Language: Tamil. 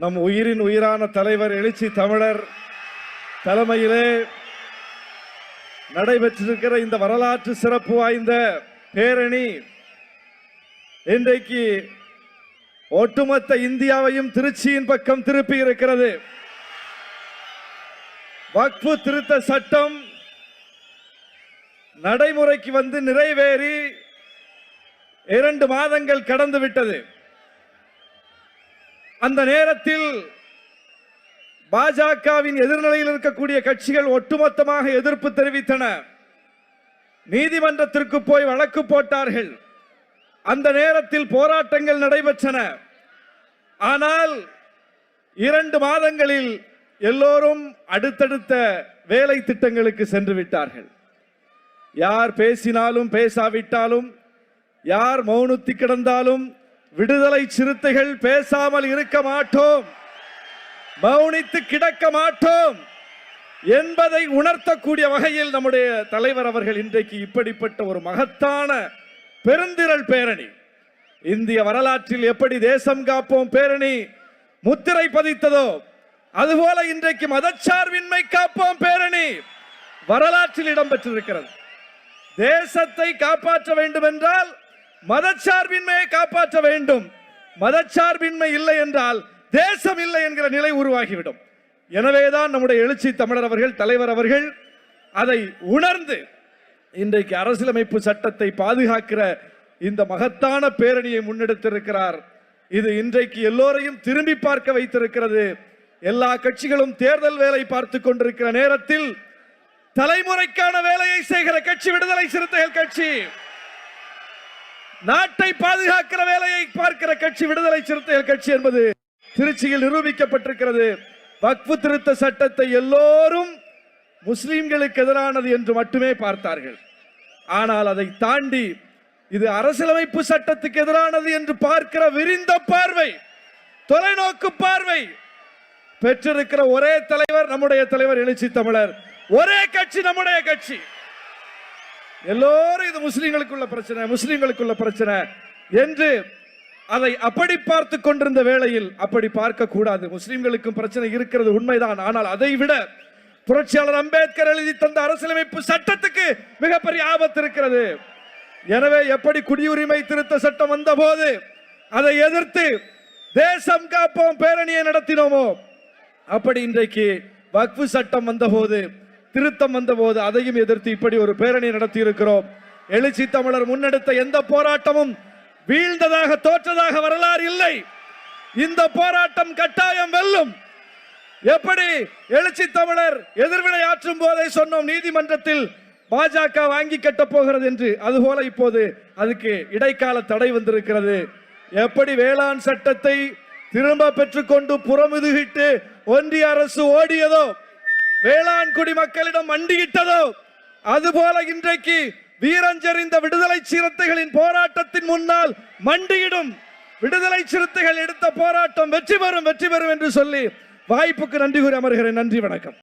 நம் உயிரின் உயிரான தலைவர் எழுச்சி தமிழர் தலைமையிலே நடைபெற்றிருக்கிற இந்த வரலாற்று சிறப்பு வாய்ந்த பேரணி இன்றைக்கு ஒட்டுமொத்த இந்தியாவையும் திருச்சியின் பக்கம் திருப்பி இருக்கிறது. வக்ஃபு திருத்த சட்டம் நடைமுறைக்கு வந்து நிறைவேறி இரண்டு மாதங்கள் கடந்து விட்டது. அந்த நேரத்தில் பாஜகவின் எதிர்நிலையில் இருக்கக்கூடிய கட்சிகள் ஒட்டுமொத்தமாக எதிர்ப்பு தெரிவித்தன. நீதிமன்றத்திற்கு போய் வழக்கு போட்டார்கள். அந்த நேரத்தில் போராட்டங்கள் நடைபெற்றன. ஆனால் இரண்டு மாதங்களில் எல்லோரும் அடுத்தடுத்த வேலை திட்டங்களுக்கு சென்று விட்டார்கள். யார் பேசினாலும் பேசாவிட்டாலும் யார் மௌனத்தி கிடந்தாலும் விடுதலை சிறுத்தைகள் பேசாமல் இருக்க மாட்டோம். மௌனித்து கிடக்க மாட்டோம். என்பதை உணர்த்தக்கூடிய வகையில் நம்முடைய தலைவர் அவர்கள் இன்றைக்கு இப்படிப்பட்ட ஒரு மகத்தான பெருந்திரள் பேரணி. இந்திய வரலாற்றில் எப்படி தேசம் காப்போம் பேரணி? முத்திரை பதித்ததோ? அதுபோல இன்றைக்கு மதச்சார்பின்மை காப்போம் பேரணி. வரலாற்றில் இடம்பெற்றிருக்கிறது. தேசத்தை காப்பாற்ற வேண்டும் என்றால் மதச்சார்பின்மையை காப்பாற்ற வேண்டும். மதச்சார்பின்மை இல்லை என்றால் தேசம் இல்லை என்கிற நிலை உருவாகிவிடும். எனவேதான் நம்முடைய எழுச்சி தமிழர் அவர்கள் தலைவர் அவர்கள் அதை உணர்ந்து இன்றைக்கு அரசியலமைப்பு சட்டத்தை பாதுகாக்கிற இந்த மகத்தான பேரணியை முன்னெடுத்திருக்கிறார். இது இன்றைக்கு எல்லோரையும் திரும்பி பார்க்க வைத்திருக்கிறது. எல்லா கட்சிகளும் தேர்தல் வேலை பார்த்து கொண்டிருக்கிற நேரத்தில் தலைமுறைக்கான வேலையை செய்கிற கட்சி விடுதலை சிறுத்தைகள் கட்சி. நாட்டை பாதுகாக்கிற வேலையை பார்க்கிற கட்சி விடுதலை சிறுத்தைகள் கட்சி என்பது திருச்சியில் நிரூபிக்கப்பட்டிருக்கிறது. வக்ஃபு திருத்த சட்டத்தை எல்லோரும் முஸ்லிம்களுக்கு எதிரானது என்று மட்டுமே பார்த்தார்கள். ஆனால் அதை தாண்டி இது அரசியலமைப்பு சட்டத்துக்கு எதிரானது என்று பார்க்கிற விரிந்த பார்வை தொலைநோக்கு பார்வை பெற்றிருக்கிற ஒரே தலைவர் நம்முடைய தலைவர் எழுச்சி தமிழர். ஒரே கட்சி நம்முடைய கட்சி. எல்லோரும் இது முஸ்லிம்களுக்குள்ள பிரச்சனை முஸ்லிம்களுக்குள்ள பிரச்சனை என்று அதை அப்படி பார்த்து கொண்டிருந்த வேளையில் அப்படி பார்க்க கூடாது. முஸ்லிம்களுக்கும் பிரச்சனை இருக்கிறது உண்மைதான். ஆனால் அதை விட புரட்சியாளர் அம்பேத்கர் எழுதி தந்த அரசியலமைப்பு சட்டத்துக்கு மிகப்பெரிய ஆபத்து இருக்கிறது. எனவே எப்படி குடியுரிமை திருத்த சட்டம் வந்த போது அதை எதிர்த்து தேசம் காப்போம் பேரணியை நடத்தினோமோ? அப்படி இன்றைக்கு வக்ஃபு சட்டம் வந்தபோது திருத்தம் வந்தபோது அதையும் எதிர்த்து இப்படி ஒரு பேரணி நடத்தி இருக்கிறோம் எழுச்சி தமிழர் முன்னெடுத்த எந்த போராட்டமும் வீழ்ந்ததாக தோற்றதாக வரலாறு இல்லை. இந்த போராட்டம் கட்டாயம் வெல்லும். எப்படி எழுச்சி தமிழர் எதிர்வினை ஆற்றும் போதை சொன்னோம் நீதிமன்றத்தில் பாஜக வாங்கி கட்ட போகிறது என்று. அதுபோல இப்போது அதுக்கு இடைக்கால தடை வந்திருக்கிறது. எப்படி வேளாண் சட்டத்தை திரும்ப பெற்றுக்கொண்டு புறமுதுகிட்டு ஒன்றிய அரசு ஓடியதோ வேளாண் குடி மக்களிடம் மண்டியிட்டதோ அதுபோல இன்றைக்கு வீரஞ்செறிந்த விடுதலை சிறுத்தைகளின் போராட்டத்தின் முன்னால் மண்டியிடும் விடுதலை சிறுத்தைகள் எடுத்த போராட்டம் வெற்றி பெறும் வெற்றி பெறும் என்று சொல்லி வாய்ப்புக்கு நன்றி கூறி அமர்கிறேன். நன்றி வணக்கம்.